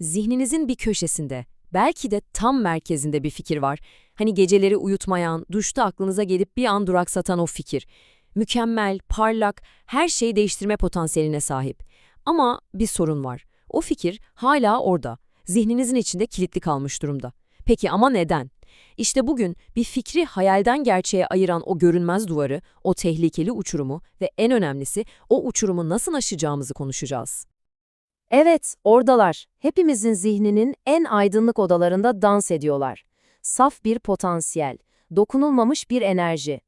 Zihninizin bir köşesinde, belki de tam merkezinde bir fikir var. Hani geceleri uyutmayan, duşta aklınıza gelip bir an duraksatan o fikir. Mükemmel, parlak, her şeyi değiştirme potansiyeline sahip. Ama bir sorun var. O fikir hala orada. Zihninizin içinde kilitli kalmış durumda. Peki ama neden? İşte bugün bir fikri hayalden gerçeğe ayıran o görünmez duvarı, o tehlikeli uçurumu ve en önemlisi o uçurumu nasıl aşacağımızı konuşacağız. Evet, oradalar. Hepimizin zihninin en aydınlık odalarında dans ediyorlar. Saf bir potansiyel, dokunulmamış bir enerji.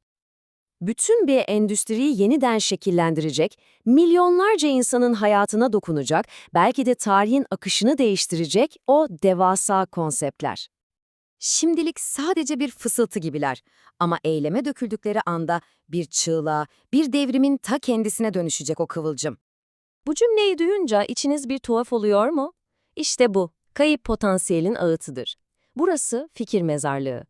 Bütün bir endüstriyi yeniden şekillendirecek, milyonlarca insanın hayatına dokunacak, belki de tarihin akışını değiştirecek o devasa konseptler. Şimdilik sadece bir fısıltı gibiler ama eyleme döküldükleri anda bir çığlığa, bir devrimin ta kendisine dönüşecek o kıvılcım. Bu cümleyi duyunca içiniz bir tuhaf oluyor mu? İşte bu, kayıp potansiyelin ağıtıdır. Burası fikir mezarlığı.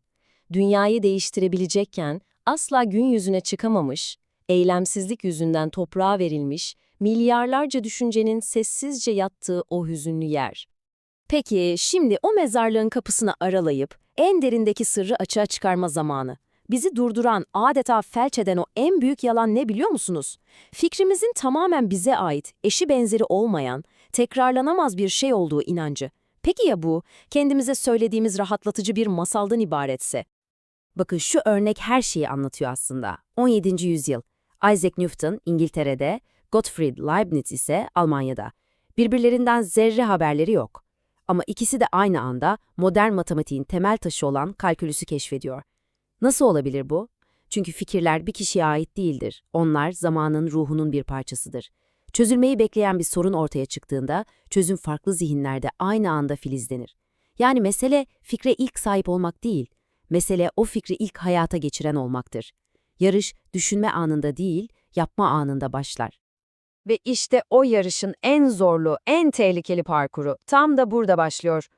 Dünyayı değiştirebilecekken asla gün yüzüne çıkamamış, eylemsizlik yüzünden toprağa verilmiş, milyarlarca düşüncenin sessizce yattığı o hüzünlü yer. Peki şimdi o mezarlığın kapısını aralayıp en derindeki sırrı açığa çıkarma zamanı. Bizi durduran, adeta felç eden o en büyük yalan ne biliyor musunuz? Fikrimizin tamamen bize ait, eşi benzeri olmayan, tekrarlanamaz bir şey olduğu inancı. Peki ya bu, kendimize söylediğimiz rahatlatıcı bir masaldan ibaretse? Bakın şu örnek her şeyi anlatıyor aslında. 17. yüzyıl. Isaac Newton İngiltere'de, Gottfried Leibniz ise Almanya'da. Birbirlerinden zerre haberleri yok. Ama ikisi de aynı anda modern matematiğin temel taşı olan kalkülüsü keşfediyor. Nasıl olabilir bu? Çünkü fikirler bir kişiye ait değildir. Onlar zamanın ruhunun bir parçasıdır. Çözülmeyi bekleyen bir sorun ortaya çıktığında çözüm farklı zihinlerde aynı anda filizlenir. Yani mesele fikre ilk sahip olmak değil, mesele o fikri ilk hayata geçiren olmaktır. Yarış düşünme anında değil, yapma anında başlar. Ve işte o yarışın en zorlu, en tehlikeli parkuru tam da burada başlıyor.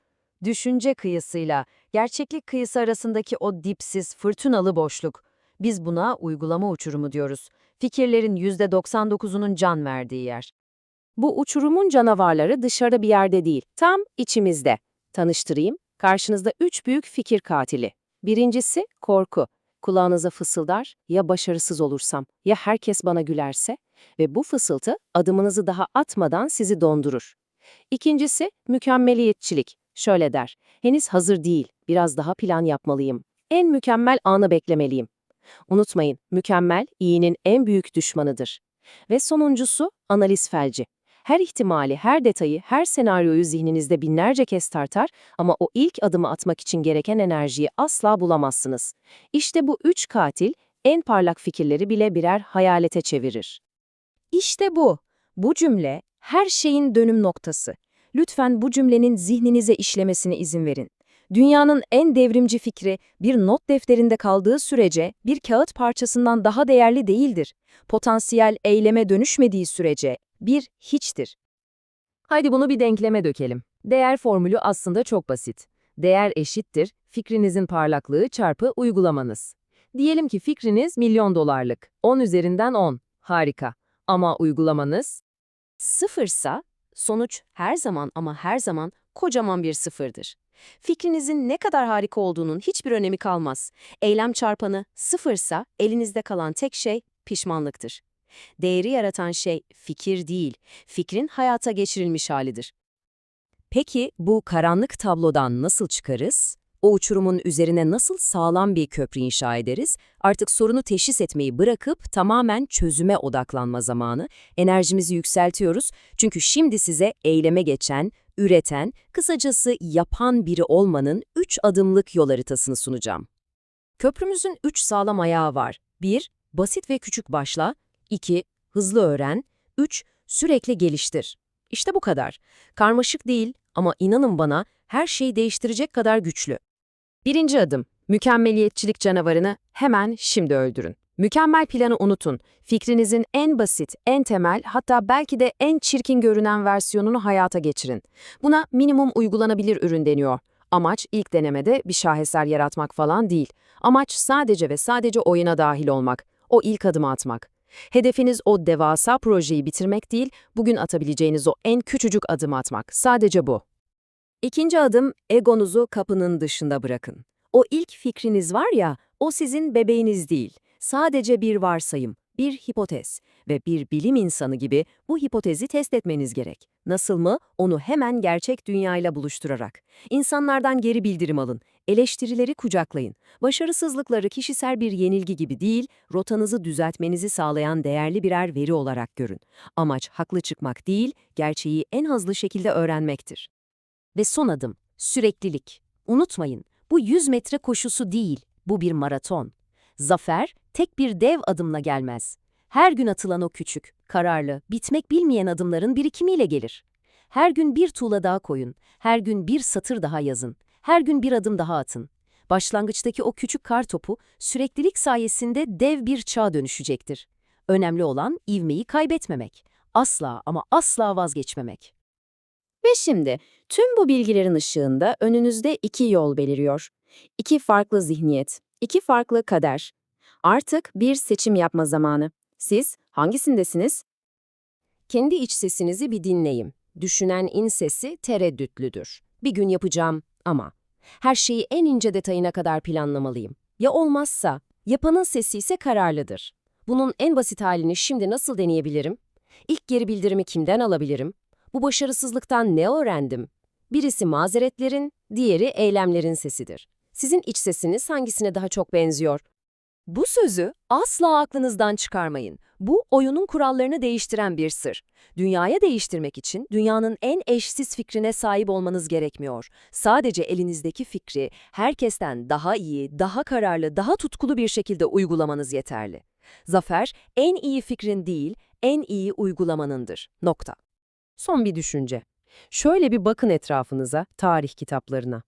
Düşünce kıyısıyla gerçeklik kıyısı arasındaki o dipsiz, fırtınalı boşluk. Biz buna uygulama uçurumu diyoruz. Fikirlerin %99'unun can verdiği yer. Bu uçurumun canavarları dışarıda bir yerde değil, tam içimizde. Tanıştırayım, karşınızda üç büyük fikir katili. Birincisi korku. Kulağınıza fısıldar, ya başarısız olursam, ya herkes bana gülerse ve bu fısıltı adımınızı daha atmadan sizi dondurur. İkincisi mükemmeliyetçilik. Şöyle der, henüz hazır değil, biraz daha plan yapmalıyım. En mükemmel anı beklemeliyim. Unutmayın, mükemmel iyinin en büyük düşmanıdır. Ve sonuncusu analiz felci. Her ihtimali, her detayı, her senaryoyu zihninizde binlerce kez tartar ama o ilk adımı atmak için gereken enerjiyi asla bulamazsınız. İşte bu üç katil en parlak fikirleri bile birer hayalete çevirir. İşte bu. Bu cümle her şeyin dönüm noktası. Lütfen bu cümlenin zihninize işlemesine izin verin. Dünyanın en devrimci fikri bir not defterinde kaldığı sürece bir kağıt parçasından daha değerli değildir. Potansiyel eyleme dönüşmediği sürece bir hiçtir. Haydi bunu bir denkleme dökelim. Değer formülü aslında çok basit. Değer eşittir fikrinizin parlaklığı çarpı uygulamanız. Diyelim ki fikriniz milyon dolarlık. 10 üzerinden 10. Harika. Ama uygulamanız sıfırsa sonuç her zaman ama her zaman kocaman bir sıfırdır. Fikrinizin ne kadar harika olduğunun hiçbir önemi kalmaz. Eylem çarpanı sıfırsa elinizde kalan tek şey pişmanlıktır. Değeri yaratan şey fikir değil, fikrin hayata geçirilmiş halidir. Peki bu karanlık tablodan nasıl çıkarız? O uçurumun üzerine nasıl sağlam bir köprü inşa ederiz? Artık sorunu teşhis etmeyi bırakıp tamamen çözüme odaklanma zamanı. Enerjimizi yükseltiyoruz çünkü şimdi size eyleme geçen, üreten, kısacası yapan biri olmanın 3 adımlık yol haritasını sunacağım. Köprümüzün 3 sağlam ayağı var. 1. Basit ve küçük başla. 2. Hızlı öğren. 3. Sürekli geliştir. İşte bu kadar. Karmaşık değil ama inanın bana her şeyi değiştirecek kadar güçlü. Birinci adım, mükemmeliyetçilik canavarını hemen şimdi öldürün. Mükemmel planı unutun. Fikrinizin en basit, en temel, hatta belki de en çirkin görünen versiyonunu hayata geçirin. Buna minimum uygulanabilir ürün deniyor. Amaç ilk denemede bir şaheser yaratmak falan değil. Amaç sadece ve sadece oyuna dahil olmak. O ilk adımı atmak. Hedefiniz o devasa projeyi bitirmek değil, bugün atabileceğiniz o en küçücük adımı atmak. Sadece bu. İkinci adım egonuzu kapının dışında bırakın. O ilk fikriniz var ya, o sizin bebeğiniz değil. Sadece bir varsayım, bir hipotez ve bir bilim insanı gibi bu hipotezi test etmeniz gerek. Nasıl mı? Onu hemen gerçek dünyayla buluşturarak. İnsanlardan geri bildirim alın, eleştirileri kucaklayın. Başarısızlıkları kişisel bir yenilgi gibi değil, rotanızı düzeltmenizi sağlayan değerli birer veri olarak görün. Amaç haklı çıkmak değil, gerçeği en hızlı şekilde öğrenmektir. Ve son adım, süreklilik. Unutmayın, bu 100 metre koşusu değil, bu bir maraton. Zafer, tek bir dev adımla gelmez. Her gün atılan o küçük, kararlı, bitmek bilmeyen adımların birikimiyle gelir. Her gün bir tuğla daha koyun, her gün bir satır daha yazın, her gün bir adım daha atın. Başlangıçtaki o küçük kar topu, süreklilik sayesinde dev bir çağa dönüşecektir. Önemli olan ivmeyi kaybetmemek. Asla ama asla vazgeçmemek. Ve şimdi tüm bu bilgilerin ışığında önünüzde iki yol beliriyor. İki farklı zihniyet, iki farklı kader. Artık bir seçim yapma zamanı. Siz hangisindesiniz? Kendi iç sesinizi bir dinleyin. Düşünen in sesi tereddütlüdür. Bir gün yapacağım ama. Her şeyi en ince detayına kadar planlamalıyım. Ya olmazsa? Yapanın sesi ise kararlıdır. Bunun en basit halini şimdi nasıl deneyebilirim? İlk geri bildirimi kimden alabilirim? Bu başarısızlıktan ne öğrendim? Birisi mazeretlerin, diğeri eylemlerin sesidir. Sizin iç sesiniz hangisine daha çok benziyor? Bu sözü asla aklınızdan çıkarmayın. Bu oyunun kurallarını değiştiren bir sır. Dünyaya değiştirmek için dünyanın en eşsiz fikrine sahip olmanız gerekmiyor. Sadece elinizdeki fikri herkesten daha iyi, daha kararlı, daha tutkulu bir şekilde uygulamanız yeterli. Zafer, en iyi fikrin değil, en iyi uygulamanındır. Nokta. Son bir düşünce. Şöyle bir bakın etrafınıza, tarih kitaplarına.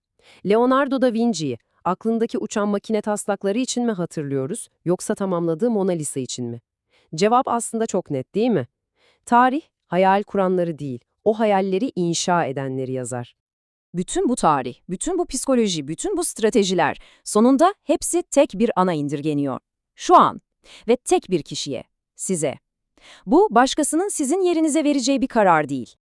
Leonardo da Vinci'yi aklındaki uçan makine taslakları için mi hatırlıyoruz, yoksa tamamladığı Mona Lisa için mi? Cevap aslında çok net değil mi? Tarih, hayal kuranları değil, o hayalleri inşa edenleri yazar. Bütün bu tarih, bütün bu psikoloji, bütün bu stratejiler sonunda hepsi tek bir ana indirgeniyor. Şu an ve tek bir kişiye, size. Bu başkasının sizin yerinize vereceği bir karar değil.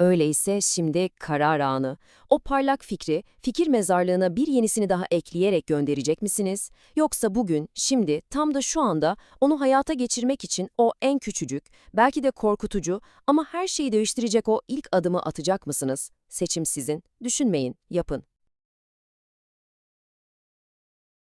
Öyleyse şimdi karar anı. O parlak fikri, fikir mezarlığına bir yenisini daha ekleyerek gönderecek misiniz? Yoksa bugün, şimdi, tam da şu anda onu hayata geçirmek için o en küçücük, belki de korkutucu ama her şeyi değiştirecek o ilk adımı atacak mısınız? Seçim sizin. Düşünmeyin, yapın.